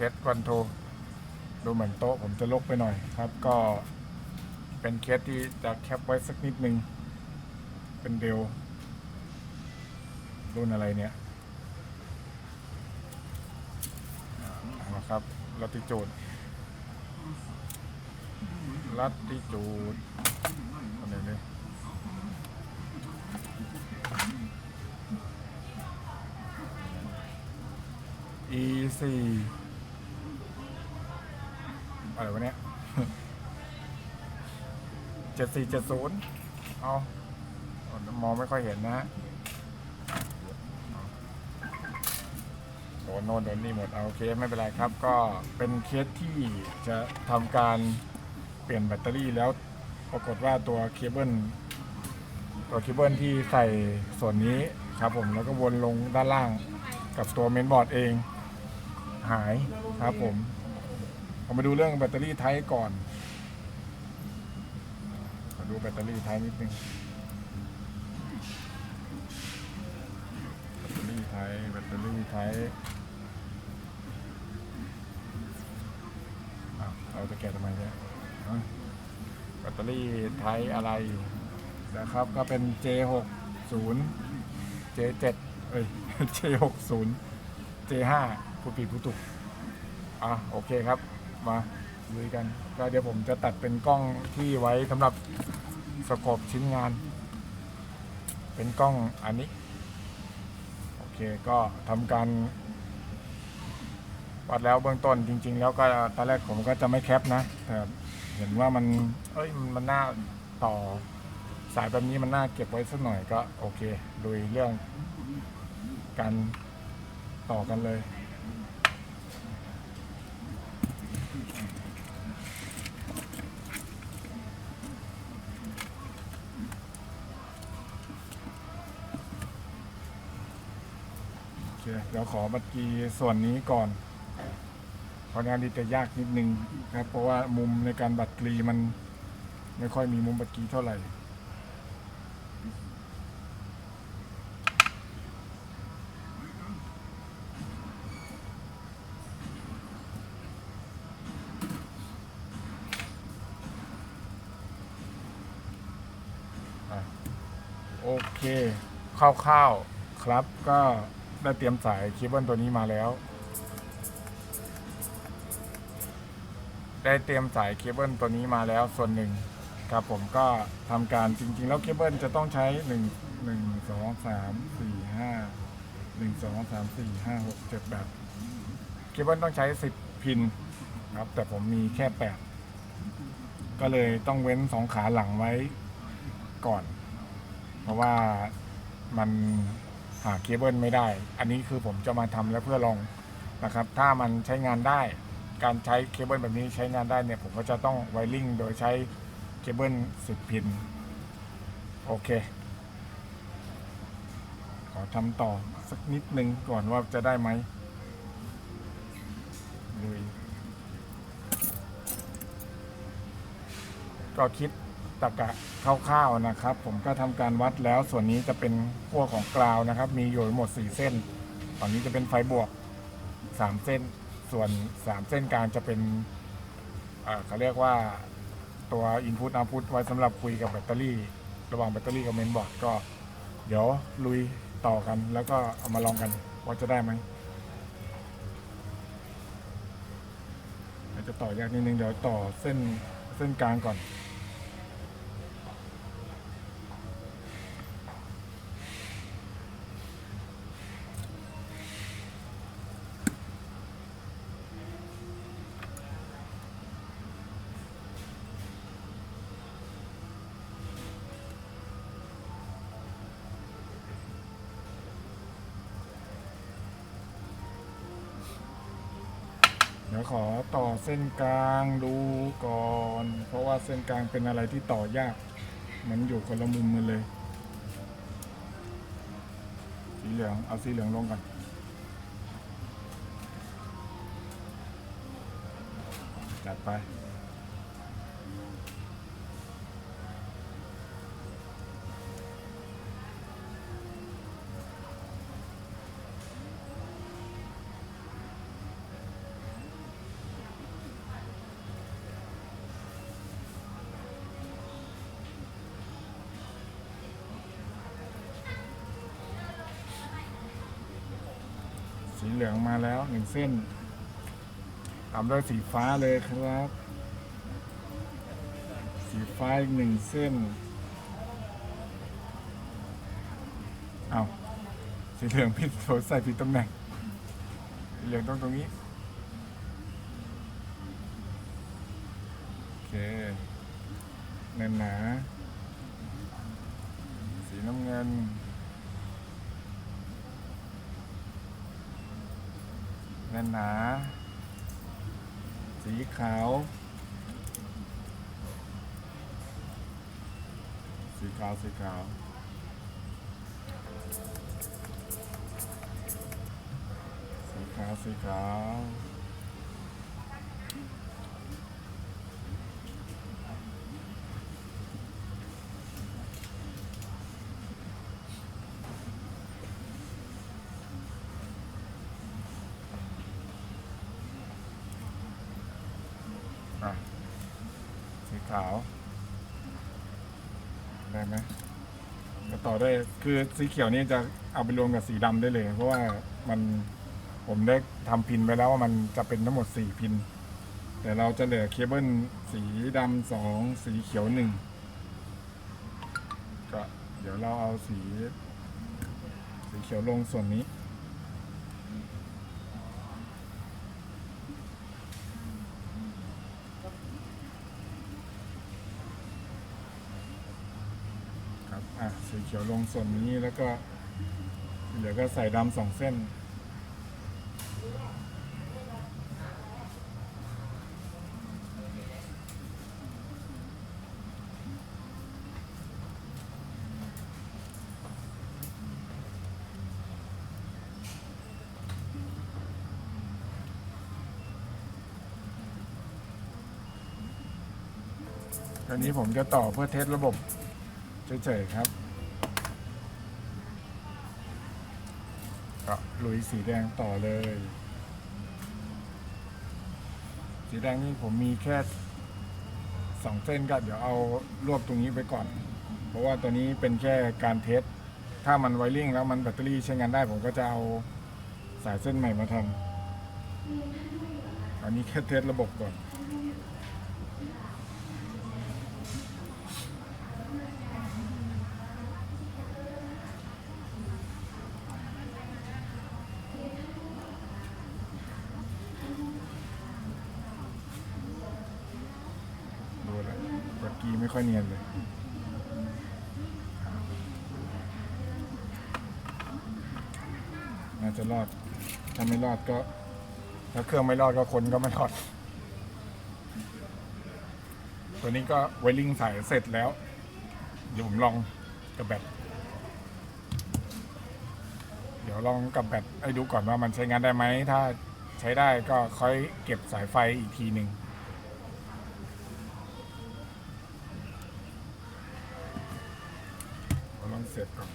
เทสวันโทดูเหมือนโต๊ะผมจะลกไปหน่อยครับก็เป็นเคสที่จะแคปไว้สักนิดนึง เป็นเดลรุ่นอะไรเนี่ยเอาละครับลัติจูดลัติจูดอะไรเนี่ย e สี่ อะไรวะเนี่ยเจ็ดสี่เจ็ดศูนย์เอามองไม่ค่อยเห็นนะฮะโดนโน่นโดนนี่หมดเอาโอเคไม่เป็นไรครับ ก็เป็นเคสที่จะทำการเปลี่ยนแบตเตอรี่แล้วปรากฏว่าตัวเคเบิลตัวเคเบิลที่ใส่ส่วนนี้ครับผมแล้วก็วนลงด้านล่างกับตัวเมนบอร์ดเองหายครับผม เรามาดูเรื่องแบตเตอรี่ไทป์ก่อนมาดูแบตเตอรี่ไทป์นิดนึงแบตเตอรี่ไทป์แบตเตอรี่ไทป์อ้าวเราจะแกะทำไมเนี่ยแบตเตอรี่ไทป์อะไรนะครับก็เป็น J60 J7 เอ้ย J60 J5 ผู้ผิดผู้ถูกอะโอเคครับ มาลุยกัน ก็เดี๋ยวผมจะตัดเป็นกล้องที่ไว้สำหรับสกอบชิ้นงาน เป็นกล้องอันนี้ โอเคก็ทำการวัดแล้วเบื้องต้นจริง ๆ แล้วก็ตอนแรกผมก็จะไม่แคปนะแต่เห็นว่ามันเอ้ยมันน่าต่อสายแบบนี้มันน่าเก็บไว้สักหน่อยก็โอเคลุยเรื่องการต่อกันเลย โอเคเดี๋ยวขอบัตรกีส่วนนี้ก่อนเพราะงานนี้จะยากนิดนึงครับ เพราะว่ามุมในการบัตรกรีมันไม่ค่อยมีมุมบัตรกีเท่าไหร่ อะโอ เคคร่าวๆครับ ก็ได้เตรียมสายเคเบิลตัวนี้มาแล้ว ได้เตรียมสายเคเบิลตัวนี้มาแล้วส่วนหนึ่งครับผมก็ทำการจริง ๆ แล้วเคเบิลจะต้องใช้หนึ่งหนึ่งสองสามสี่ห้าหนึ่งสองสามสี่ห้าหกเจ็ดแบบเคเบิลต้องใช้สิบพินครับ แต่ผมมีแค่แปดก็เลยต้องเว้นสองขาหลังไว้ก่อน ราะว่ามันหาเคเบิลไม่ได้ อันนี้คือผมจะมาทำแล้วเพื่อลองนะครับ ถ้ามันใช้งานได้ การใช้เคเบิลแบบนี้ใช้งานได้เนี่ยผมก็จะต้องไวริงโดยใช้เคเบิล10พิน โอเค ขอทำต่อสักนิดนึงก่อนว่าจะได้ไหมลุยก็คิด ตะกะคร่าวๆนะครับ ผมก็ทำการวัดแล้วส่วนนี้จะเป็นขั้วของกราวนะครับ มีอยู่หมด 4 เส้นตอนนี้จะเป็นไฟบวก 3 เส้น ส่วน 3 เส้นกลางจะเป็นเขาเรียกว่าตัว Input Output ไว้สำหรับคุยกับแบตเตอรี่ ระหว่างแบตเตอรี่กับเมนบอร์ดก็ เดี๋ยวลุยต่อกันแล้วก็เอามาลองกันว่าจะได้ไหมจะต่อยากนิดนึงเดี๋ยวต่อเส้นเส้นกลางก่อน เดี๋ยวขอต่อเส้นกลางดูก่อน เพราะว่าเส้นกลางเป็นอะไรที่ต่อยาก มันอยู่คนละมุมกันเลย สีเหลือง เอาสีเหลืองลงก่อนจัดไป สีเหลืองมาแล้วหนึ่งเส้นตามด้วยสีฟ้าเลยครับ สีฟ้าอีกหนึ่งเส้นเอาสีเหลืองผิดโถใส่ผิดตำแหน่งสีเหลืองต้องตรงนี้โอเคแน่นหนาสีน้ำเงิน แน่น หนาๆสีขาว สีขาว สีขาวสีขาวสีขาว สีขาว ได้ไหมก็ต่อได้คือสีเขียวนี่จะเอาไปรวมกับสีดำได้เลย เพราะว่ามันผมได้ทำพินไปแล้วว่ามันจะเป็นทั้งหมดสี่พิน แต่เราจะเหลือเคเบิลสีดำสองสีเขียวหนึ่งก็เดี๋ยวเราเอาสี สีเขียวลงส่วนนี้ ครับ อะ สีเขียวลงส่วนนี้แล้วก็เหลือก็ใส่ดำสองเส้น ตอนนี้ผมจะต่อเพื่อเทสระบบเฉยๆครับ ก็ลุยสีแดงต่อเลย สีแดงนี่ผมมีแค่สองเส้นก็เดี๋ยวเอารวบตรงนี้ไปก่อน เพราะว่าตัวนี้เป็นแค่การเทสถ้ามันไวริ่งแล้วมันแบตเตอรี่ใช้งานได้ ผมก็จะเอาสายเส้นใหม่มาทำอันนี้แค่เทสระบบก่อน ดูแล้วีไม่ค่อยเนียนเลยน่าจะรอด ถ้าไม่รอดก็ ถ้าเครื่องไม่รอดก็คนก็ไม่รอด ตัวนี้ก็ไวริ่งสายเสร็จแล้ว เดี๋ยวผมลองกับแบต เดี๋ยวลองกับแบตให้ดูก่อนว่ามันใช้งานได้ไหม ถ้าใช้ได้ก็ค่อยเก็บสายไฟอีกทีหนึ่ง เราลองเสร็จก่อ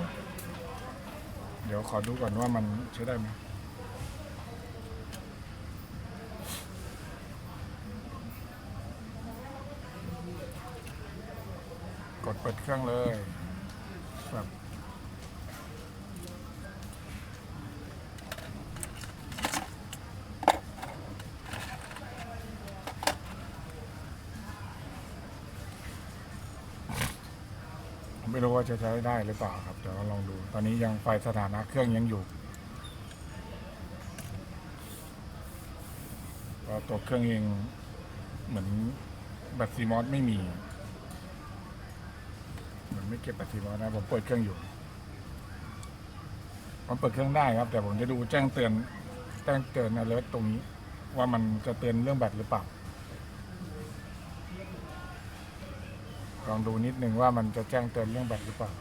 น เดี๋ยวขอดูก่อนว่ามันใช้ได้ไหมกดเปิดเครื่องเลยแบบ ไม่รู้ว่าจะใช้ได้หรือเปล่าครับเดี๋ยวลองดู ตอนนี้ยังไฟสถานะเครื่องยังอยู่ตัวเครื่องเองเหมือนแบตซีมอสไม่มี เหมือนไม่เก็บแบตซีมอสนะผมเปิดเครื่องอยู่ผมเปิดเครื่องได้ครับ แต่ผมจะดูแจ้งเตือนแจ้งเตือน alert ตรงนี้ ว่ามันจะเตือนเรื่องแบตหรือเปล่า ลองดูนิดนึงว่ามันจะแจ้งเตือนเรื่องแบตหรือเปล่า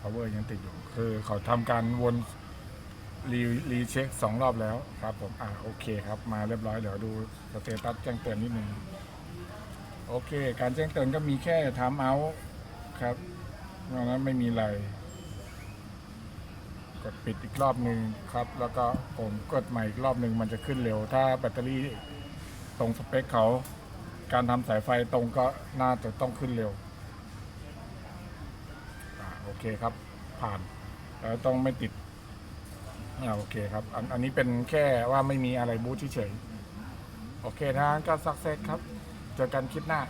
พาเวอร์ยังติดอยู่ คือเขาทำการวนรีรีเช็คสองรอบแล้วครับผม อ่า โอเคครับ มาเรียบร้อย เดี๋ยวดูสเตตัสแจ้งเตือนนิดนึง โอเค การแจ้งเตือนก็มีแค่ทำเอาครับนอกนั้นไม่มีอะไร กดปิดอีกรอบหนึ่งครับ แล้วก็ผมกดใหม่อีกรอบหนึ่งมันจะขึ้นเร็ว ถ้าแบตเตอรี่ตรงสเปคเขา การทำสายไฟตรงก็น่าจะต้องขึ้นเร็วอ่าโอเคครับ ผ่านแล้วต้องไม่ติดอ่าโอเคครับ อันอันนี้เป็นแค่ว่าไม่มีอะไรบูทเฉยๆโอเคทางก็สักเซสครับ เจอกันคลิปหน้า